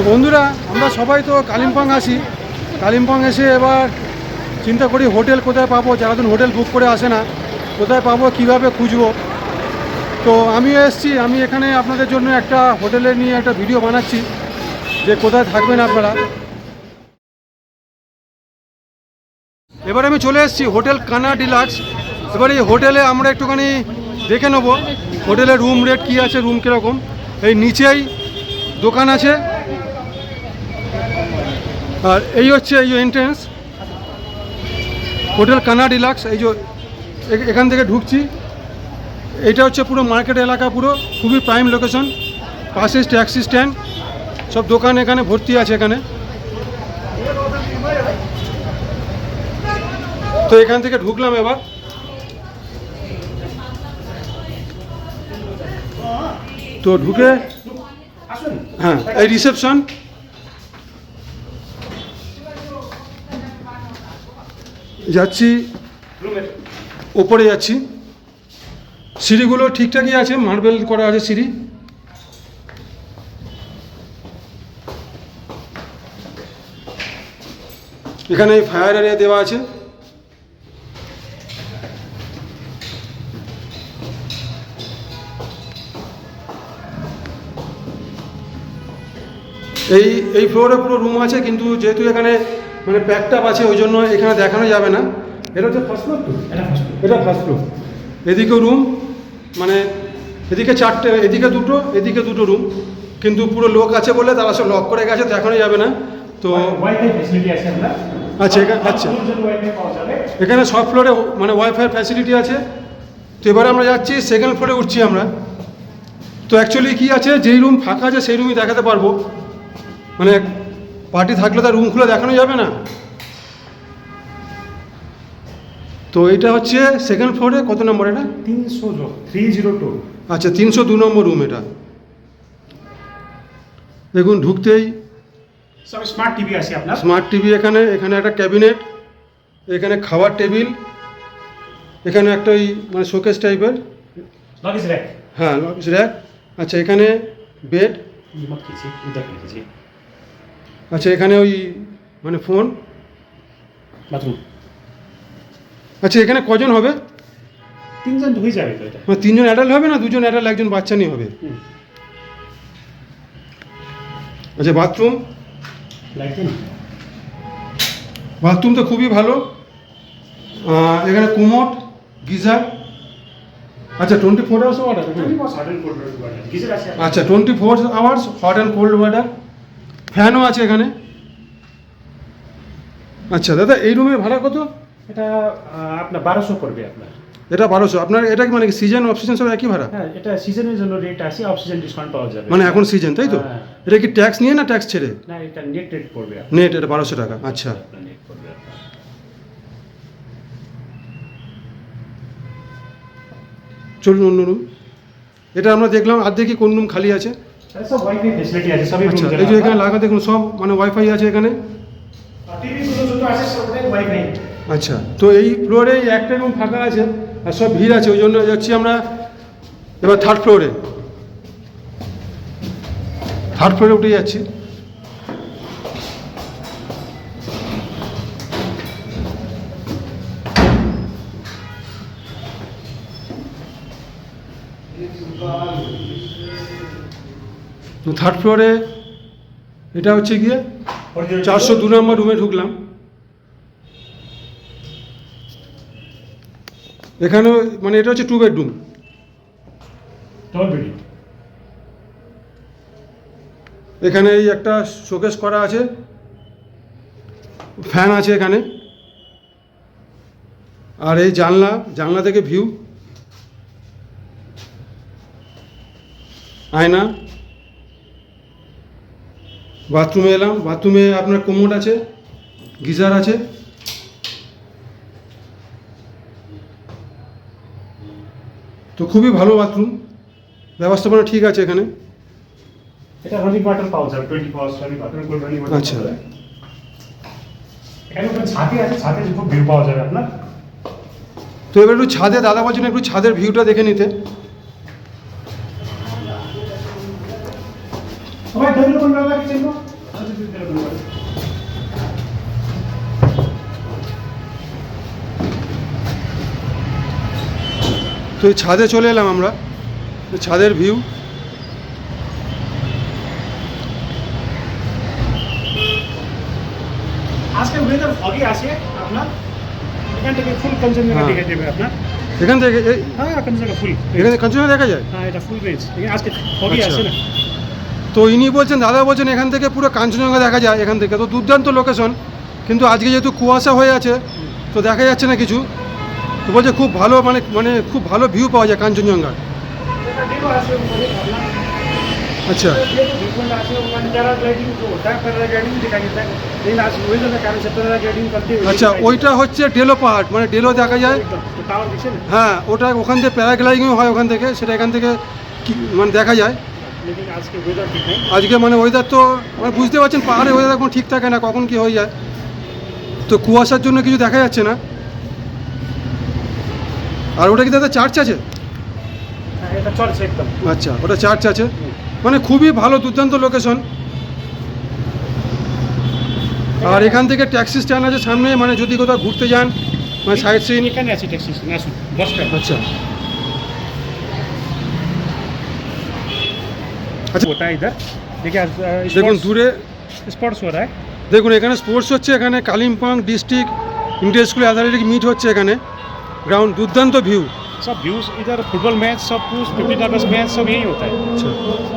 তো বন্ধুরা, আমরা সবাই তো কালিম্পং আসি। কালিম্পং এসে এবার চিন্তা করি হোটেল কোথায় পাবো? যারা দিন হোটেল বুক করে আসে না, কোথায় পাবো, কীভাবে খুঁজবো? তো আমিও এসেছি, আমি এখানে আপনাদের জন্য একটা হোটেলে নিয়ে একটা ভিডিও বানাচ্ছি, যে কোথায় থাকবেন আপনারা। এবার আমি চলে এসেছি হোটেল কানা ডিলাক্স। এবার এই হোটেলে আমরা একটুখানি দেখে নেব, হোটেলের রুম রেট কী আছে রুম কীরকম। এই নিচেই দোকান আছে। আর এই হচ্ছে এই যে এন্ট্রেন্স হোটেল কানা ডিলাক্স এই যে এখান থেকে ঢুকছি। এটা হচ্ছে পুরো মার্কেট এলাকা পুরো খুবই প্রাইম লোকেশন পাশে ট্যাক্সি স্ট্যান্ড সব দোকান এখানে ভর্তি আছে এখানে। তো এখান থেকে ঢুকলাম এবার। তো ঢুকে হ্যাঁ এই রিসেপশন যাচ্ছি ওপরে যাচ্ছি। সিঁড়িগুলো ঠিকঠাকই আছে, মার্বেল করা আছে সিঁড়ি। এখানে ফায়ার এরিয়া দেওয়া আছে। এই এই ফ্লোরে পুরো রুম আছে, কিন্তু যেহেতু এখানে মানে প্যাকটাপ আছে ওই জন্য এখানে দেখানো যাবে না। এটা হচ্ছে ফার্স্ট ফ্লোর তো? এটা ফার্স্ট এটা ফার্স্ট ফ্লোর এদিকেও রুম মানে এদিকে চারটে এদিকে দুটো এদিকে দুটো রুম কিন্তু পুরো লোক আছে বলে তারা সব লক করে গেছে দেখানো যাবে না। তো আচ্ছা, এখানে- আচ্ছা। এখানে সব ফ্লোরে মানে ওয়াইফাই ফ্যাসিলিটি আছে। তো এবারে আমরা যাচ্ছি সেকেন্ড ফ্লোরে উঠছি আমরা। তো অ্যাকচুয়ালি কি আছে যেই রুম ফাঁকা আছে সেই রুমই দেখাতে পারব। মানে পার্টি থাকলে তার রুম খুলে দেখানো যাবে না। তো এটা হচ্ছে সেকেন্ড ফ্লোরে কত নম্বর এটা? তিনশো থ্রি জিরো টু আচ্ছা তিনশো দু নম্বর রুম এটা। দেখুন ঢুকতেই স্মার্ট টিভি আছে আপনার। স্মার্ট টিভি এখানে এখানে একটা ক্যাবিনেট এখানে খাবার টেবিল এখানে একটা ওই মানে শোকেস টাইপের হ্যাঁ লকেজ আচ্ছা এখানে বেড আচ্ছা এখানে ওই মানে ফোন বাথরুম। আচ্ছা এখানে কজন হবে? তিনজন হয়ে যাবে তো এটা। মানে তিনজন অ্যাডাল্ট হবে না দুজন অ্যাডাল্ট একজন বাচ্চা নিয়ে হবে? আচ্ছা বাথরুম বাথরুম তো খুবই ভালো। এখানে কুমোট গিজার। আচ্ছা টোয়েন্টি ফোর আওয়ার্স ওয়াটার আচ্ছা twenty four hours hot and cold water ফ্যানও আছে এখানে। আচ্ছা দাদা এই রুমের ভাড়া কত? এটা আপনার বারোশো পড়বে আপনার। এটা বারোশো। আপনার এটা কি মানে সিজন অফ সিজন সব একই ভাড়া? হ্যাঁ এটা সিজনের জন্য রেট আছে অক্সিজেন ডিসকাউন্ট পাওয়া যাবে। মানে এখন সিজন তাই তো? হ্যাঁ। এটা কি ট্যাক্স নিয়ে না ট্যাক্স ছেড়ে? না এটা নেট রেট পড়বে নেট এটা বারোশো টাকা আচ্ছা। নেট পড়বে চলুন অন্য রুম এটা আমরা দেখলাম আর দেখি কোন রুম খালি আছে। সবই আচ্ছা এই যে এখানে লাগা দেখুন সব মানে ওয়াইফাই আছে এখানে? টিভি গুলো যত আছে সবটাই ওয়াইফাই আচ্ছা তো এই ফ্লোরে একটা রুম ফাঁকা আছে আর সব ভিড় আছে ওই জন্য যাচ্ছি আমরা এবার থার্ড ফ্লোরে থার্ড ফ্লোরে উঠে যাচ্ছি। তো থার্ড ফ্লোরে এটা হচ্ছে গিয়ে চারশো দু নম্বর রুমে ঢুকলাম। এখানেও মানে এটা হচ্ছে টু বেডরুম এখানে এই একটা শোকেস করা আছে। ফ্যান আছে এখানে। আর এই জানলা জানলা থেকে ভিউ আয়না। বাথরুমে এলাম বাথরুমে আপনার কোমোড আছে গিজার আছে। তো খুবই ভালো বাথরুম ব্যবস্থাপনা ঠিক আছে এখানে। এটা রানিং ওয়াটার পাওয়া যাবে twenty four hours water cold running water আচ্ছা। এখানে একটা ছাদে আছে ছাদে খুব ভিউ পাওয়া যাবে আপনার? তো এবার একটু ছাদে দাদা বলছেন একটু ছাদের ভিউটা দেখে নিতে। তো এই ছাদে চলে এলাম আমরা। ছাদের ভিউ। আজকে ওয়েদার ফগি আছে আপনার। এখান থেকে ফুল হ্যাঁ। দেখে দেবে আপনার। এখান থেকে হ্যাঁ কনজেনজেনা ফুল এখানে দেখা যায়? হ্যাঁ এটা ফুল রেঞ্জ আজকে ফগি আচ্ছা। আছে না? তো ইনি বলছেন, দাদা বলছেন, এখান থেকে পুরো কাঞ্চনজঙ্ঘা দেখা যায় এখান থেকে। তো দুর্দান্ত লোকেশন কিন্তু আজকে যেহেতু কুয়াশা হয়ে আছে, তো দেখা যাচ্ছে না কিছু। তো বলছে খুব ভালো মানে মানে খুব ভালো ভিউ পাওয়া যায় কাঞ্চনজঙ্ঘার। আচ্ছা। আচ্ছা ওইটা হচ্ছে ডেলো পাহাড় মানে ডেলো দেখা যায়। হ্যাঁ ওটা ওখান থেকে প্যারাগ্লাইডিং হয় ওখান থেকে, সেটা এখান থেকে মানে দেখা যায়। আজকে মানে ওয়েদার তো মানে বুঝতে পারছেন পাহাড়ে ওয়েদার কোনো ঠিক থাকে না কখন কি হয়ে যায়। তো কুয়াশার জন্য কিছু দেখা যাচ্ছে না। আর ওটা কি দাদা চার্চ আছে? হ্যাঁ, আচ্ছা ওটা চার্চ আছে। মানে খুবই ভালো দুর্দান্ত লোকেশন আর এখান থেকে ট্যাক্সি স্ট্যান্ড আছে সামনে মানে যদি কোথাও ঘুরতে যান মানে সাইড সিন এখানে আছে ট্যাক্সি স্ট্যান্ড আসুন আচ্ছা। আচ্ছা होता है इधर देखिए आज দেখুন দূরে स्पोर्ट्स हो रहा है দেখুন এখানে স্পোর্টস হচ্ছে এখানে Kalimpong district inter school athletic meet হচ্ছে এখানে গ্রাউন্ড দুর্দান্ত ভিউ सब व्यूज इधर फुटबॉल मैच सब कुछ फिफ्टीन अगस्त मैच सब यही होता है আচ্ছা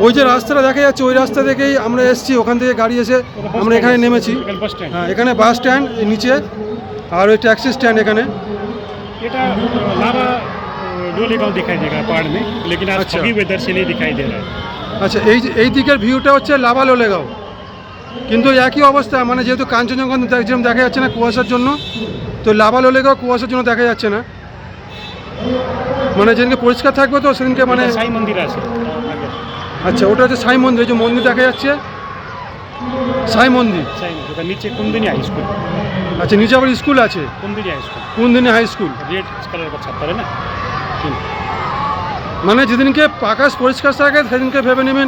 ওই যে রাস্তাটা দেখা যাচ্ছে ওই রাস্তা থেকেই আমরা এসেছি ওখান থেকে গাড়ি এসে আমরা এখানে নেমেছি বাস স্ট্যান্ড হ্যাঁ এখানে বাস স্ট্যান্ড নিচে আর ওই ট্যাক্সি স্ট্যান্ড এখানে এটা लावा डोले गांव दिखाई देगा पहाड़ में लेकिन आज अच्छा। फगी वेदर से नहीं दिखाई दे रहा है আচ্ছা এই এই দিকের ভিউটা হচ্ছে লাভা লোলেগাঁও কিন্তু একই অবস্থা মানে যেহেতু কাঞ্চনজঙ্ঘা যেরকম দেখা যাচ্ছে না কুয়াশার জন্য তো লাভা লোলেগাঁও কুয়াশার জন্য দেখা যাচ্ছে না। মানে যেদিনকে পরিষ্কার থাকবে তো সেদিনকে মানে সাই মন্দির আছে। আচ্ছা ওটা হচ্ছে সাই মন্দির যে মন্দির দেখা যাচ্ছে। সাই মন্দির। নিচে কুন্দিনী হাই স্কুল আচ্ছা নিচে আবার স্কুল আছে? Kundini high school Kundini high school red colour ছাপ্পারে না? মানে যেদিনকে আকাশ পরিষ্কার থাকে সেদিনকে ভেবে নেবেন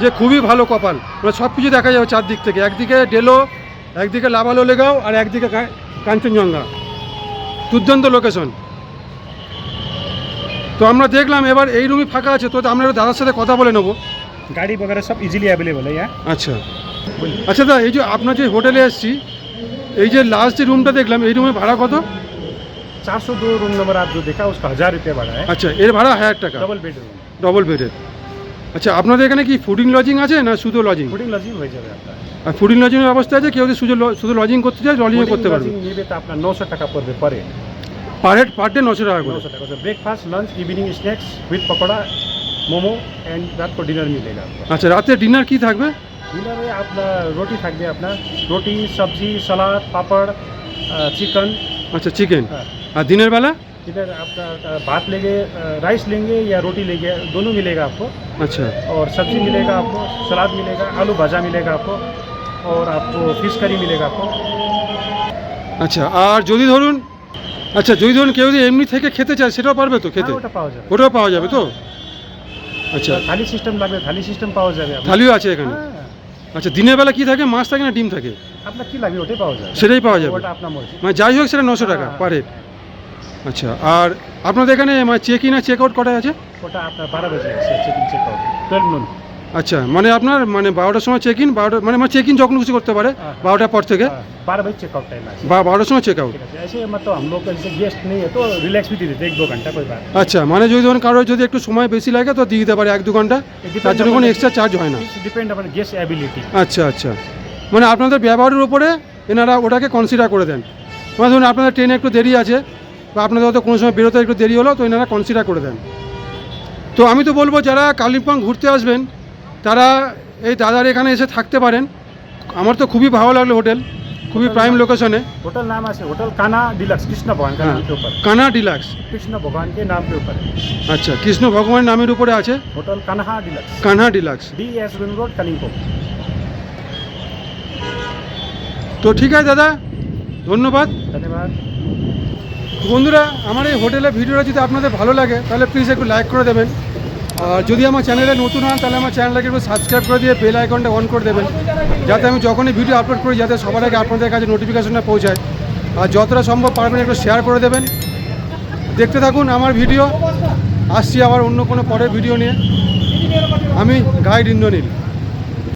যে খুবই ভালো কপাল। মানে সব কিছু দেখা যাবে চারদিক থেকে। একদিকে ডেলো একদিকে লাভালো লেগাও আর একদিকে কাঞ্চনজঙ্ঘা। দুর্দান্ত লোকেশন তো আমরা দেখলাম এবার এই রুমই ফাঁকা আছে তো আমরা দাদার সাথে কথা বলে নেব। গাড়ি বগেরে সব ইজিলি অ্যাভেলেবল হ্যাঁ? আচ্ছা। আচ্ছা দা এই যে আপনার যে হোটেলে এসছি এই যে লাস্ট যে রুমটা দেখলাম এই রুমে ভাড়া কত? चार सौ दो रूम नंबर आप जो देखा उसका हजार रुपये भाड़ा है আচ্ছা এর ভাড়া হাজার টাকা डबल बेडरूम ডবল বেডের আচ্ছা আপনাদের এখানে কি ফুডিং লজিং আছে না শুধু লজিং फूडिंग लॉजिंग हो जाएगा आपका আর ফুডিং লজিংয়ের ব্যবস্থা আছে কেউ যদি শুধু ল- শুধু লজিং করতে চায় লজিংও করতে পারবে लॉजिंग ये तो अपना नौ सौ टका per day per head per head per day নশো টাকা नौ করে सौ टका से breakfast lunch evening snacks with pakora momo and रात को डिनर मिलेगा आपको আচ্ছা রাতে ডিনার কি থাকবে डिनर में अपना रोटी থাকবে अपना रोटी सब्जी सलाद पापड़ चिकन আচ্ছা চিকেন हाँ। আর দিনের বেলা इधर आपका अ, भात लेंगे राइस लेंगे या रोटी लेंगे दोनों मिलेगा आपको আচ্ছা और सब्जी मिलेगा आपको सलाद मिलेगा आलू भाजा मिलेगा आपको और आपको फिश करी मिलेगा आपको আচ্ছা আর যদি ধরুন আচ্ছা যদি ধরুন কেউ যদি এমনি থেকে খেতে চায় সেটাও পারবে তো খেতে हाँ, ওটা পাওয়া যাবে ওটাও পাওয়া যাবে তো আচ্ছা থালি সিস্টেম লাগবে থালি সিস্টেম পাওয়া যাবে আপনার। থালিও আছে এখানে হ্যাঁ, আচ্ছা দিনের বেলা কি থাকে? মাছ থাকে না ডিম থাকে? আপনার কি লাগবে ওটাই পাওয়া যাবে সেটাই পাওয়া যাবে। ওটা আপনার মর্জি। মানে যাই হোক সেটা নশো টাকা হ্যাঁ। পার হেড আচ্ছা আর আপনাদের এখানে মানে চেক ইন আর চেক আউট কটা আছে? ওটা আপনার বারো বাজে আছে check in check out twelve noon আচ্ছা মানে আপনার মানে বারোটার সময় চেক ইন বারোটা মানে মানে চেক ইন যখন খুশি করতে পারে হ্যাঁ। বারোটার পর থেকে बारह बजे चेकआउट टाइम है বা বারোটার সময় চেক আউট ठीक है ऐसे मतलब हम लोग का जैसे गेस्ट नहीं है तो रिलैक्स भी दे देते एक दो घंटा कोई बात আচ্ছা মানে যদি ধরুন কারোর যদি একটু সময় বেশি লাগে তো দিয়ে দিতে পারে এক দু ঘন্টা তার জন্য কোনো এক্সট্রা চার্জ হয় না डिपेंड अपन गेस्ट एबिलिटी আচ্ছা আচ্ছা মানে আপনাদের ব্যবহারের উপরে এনারা ওটাকে কনসিডার করে দেন মানে ধরুন আপনাদের ট্রেনে একটু দেরি আছে বা আপনাদের হয়তো কোনো সময় বেরোতে একটু দেরি হলো তো এনারা কনসিডার করে দেন তো আমি তো বলবো যারা কালিম্পং ঘুরতে আসবেন তারা এই দাদার এখানে এসে থাকতে পারেন আমার তো খুবই ভালো লাগলো হোটেল খুবই প্রাইম লোকেশনে होटल नाम है होटल काना डिलक्स कृष्ण भगवान का हाँ नाम के ऊपर কানা ডিলাক্স कृष्ण भगवान के नाम के ऊपर है আচ্ছা কৃষ্ণ ভগবানের নামের উপরে আছে hotel Kanha deluxe Kanha deluxe D S ring road Kalimpong তো ঠিক আছে দাদা ধন্যবাদ धन्यवाद বন্ধুরা আমার এই হোটেলের ভিডিওটা যদি আপনাদের ভালো লাগে তাহলে প্লিজ একটু লাইক করে দেবেন আর যদি আমার চ্যানেলে নতুন হন, তাহলে আমার চ্যানেলটাকে একটু সাবস্ক্রাইব করে দিয়ে বেল আইকনটা অন করে দেবেন। যাতে আমি যখনই ভিডিও আপলোড করি, যাতে সবার আগে আপনাদের কাছে নোটিফিকেশনটা পৌঁছায়। আর যতটা সম্ভব পারবেন একটু শেয়ার করে দেবেন। দেখতে থাকুন আমার ভিডিও। আসছি আবার অন্য কোনো পরের ভিডিও নিয়ে। আমি গাইড ইন্দ্রনীল।